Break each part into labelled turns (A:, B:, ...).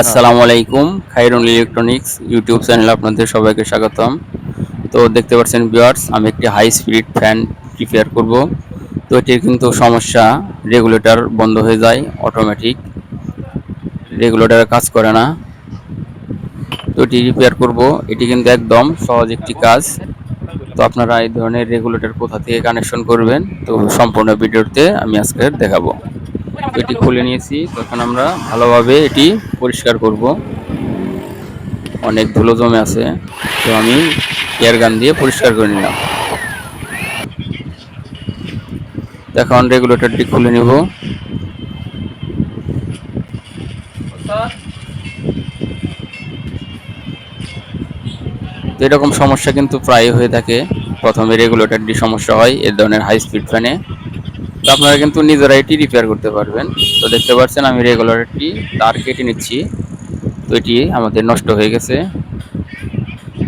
A: আসসালামু আলাইকুম Khairul electronics YouTube চ্যানেলে আপনাদের সবাইকে স্বাগতম। তো দেখতে পাচ্ছেন ভিউয়ার্স, আমি একটি হাই স্পিড ফ্যান প্রিপেয়ার করব। তো এটির কিন্তু সমস্যা, রেগুলেটর বন্ধ হয়ে যায়, অটোমেটিক। রেগুলেটর কাজ করে না। তো এটি রিপেয়ার করব। এটি কিন্তু একদম সহজ একটি কাজ। তো আপনারা এই ধরনের রেগুলেটর কোথা থেকে কানেকশন করবেন, তো সম্পূর্ণ ভিডিওতে আমি আজকে দেখাবো। এটি খুলে নিয়েছি, তখন আমরা ভালোভাবে এটি পরিষ্কার করব। অনেক ধুলো জমে আছে, তো আমি এয়ার গান দিয়ে পরিষ্কার করে নিলাম। এখন রেগুলেটরটি খুলে নিব। এরকম সমস্যা কিন্তু প্রায় হয়ে থাকে। প্রথমে রেগুলেটরটি সমস্যা হয়, এ ধরনের হাই স্পিড ফ্যানে তো আপনারা কিন্তু নিজেরা এটি রিপেয়ার করতে পারবেন। তো দেখতে পাচ্ছেন আমি রেগুলেটরটি তার কেটে নিচ্ছি। তো এটি আমাদের নষ্ট হয়ে গেছে।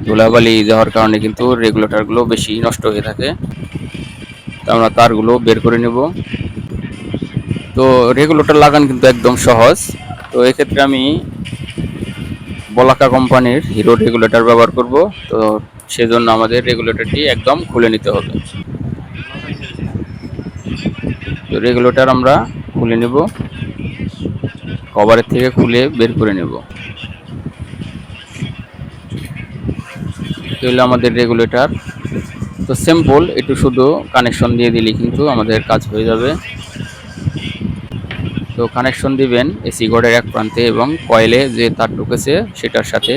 A: ধুলাবালি যাওয়ার কারণে কিন্তু রেগুলেটরগুলো বেশি নষ্ট হয়ে থাকে। তো আমরা তারগুলো বের করে নেব। তো রেগুলেটর লাগান কিন্তু একদম সহজ। তো এক্ষেত্রে আমি বলাকা কোম্পানির হিরো রেগুলেটর ব্যবহার করব। তো সেজন্য আমাদের রেগুলেটরটি একদম খুলে নিতে হবে। তো রেগুলেটর আমরা খুলে নেব। কভারের থেকে খুলে বের করে নেব। হলো আমাদের রেগুলেটর তো সিম্পল একটু শুধু কানেকশন দিয়ে দিলেই কিন্তু আমাদের কাজ হয়ে যাবে। তো কানেকশন দিবেন এসি ঘরের এক প্রান্তে এবং কয়েলে যে তার ঢুকেছে, সেটার সাথে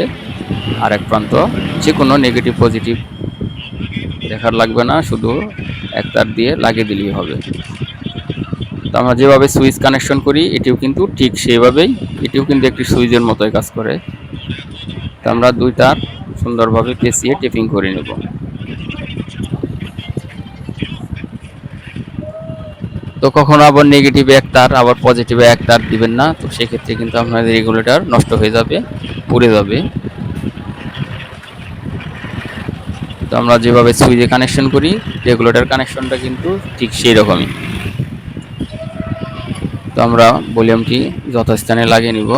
A: আর এক প্রান্ত। যে কোনো নেগেটিভ পজিটিভ দেখার লাগবে না, শুধু এক তার দিয়ে লাগিয়ে দিলেই হবে। তো আমরা যেভাবে সুইচ কানেকশন করি, এটিও কিন্তু ঠিক সেভাবেই এটিও কিন্তু একটি সুইচের মতোই কাজ করে। তো আমরা দুই তার সুন্দরভাবে পেঁচিয়ে টেপিং করে নেব। তো কখনো আবার নেগেটিভে এক তার আবার পজিটিভে এক তার দিবেন না, তো সেক্ষেত্রে কিন্তু আপনাদের রেগুলেটর নষ্ট হয়ে যাবে, পুড়ে যাবে। তো আমরা যেভাবে সুইচে কানেকশন করি রেগুলেটর কানেকশনটা কিন্তু ঠিক সেই রকমই তো আমরা ভলিউমটি যথাস্থানে লাগিয়ে নিব,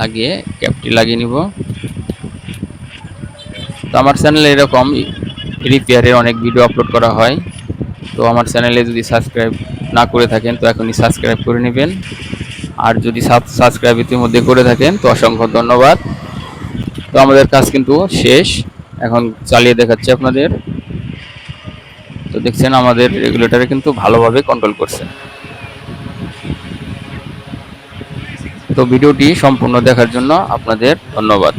A: লাগিয়ে ক্যাপটি লাগিয়ে নিব। তো আমার চ্যানেলে এরকম রিপেয়ারের অনেক ভিডিও আপলোড করা হয়। তো আমার চ্যানেলে যদি সাবস্ক্রাইব না করে থাকেন, তো এখনই সাবস্ক্রাইব করে নেবেন। আর যদি সাবস্ক্রাইব ইতিমধ্যে করে থাকেন, তো অসংখ্য ধন্যবাদ। তো আমাদের কাজ কিন্তু শেষ। এখন চালিয়ে দেখাচ্ছি আপনাদের। তো দেখছেন আমাদের রেগুলেটরে কিন্তু ভালোভাবে কন্ট্রোল করছে। তো ভিডিওটি সম্পূর্ণ দেখার জন্য আপনাদের ধন্যবাদ।